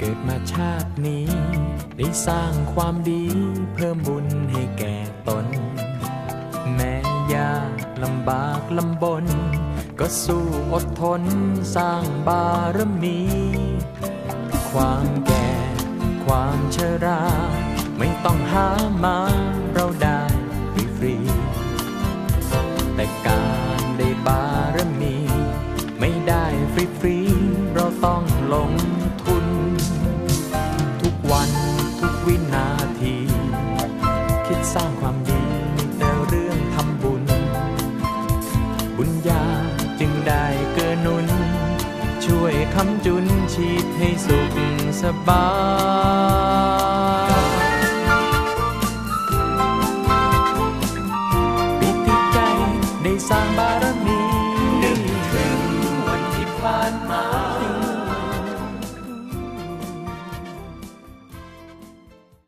กิดมาชาตินี้ ได้สร้างความดีเพิ่มบุญให้แก่ตน แม้ยากลำบากลำบน ก็สู้อดทนสร้างบารมี ความแก่ ความชรา ไม่ต้องหามาเราได้ฟรี แต่การได้บารมี ไม่ได้ฟรีๆเราต้อง วินาที คิดสร้างความดีมีแต่เรื่องทำบุญ บุญญาจึงได้เกื้อหนุน ช่วยคำจุนชีพให้สุขสบายปิติใจได้สร้างบารมี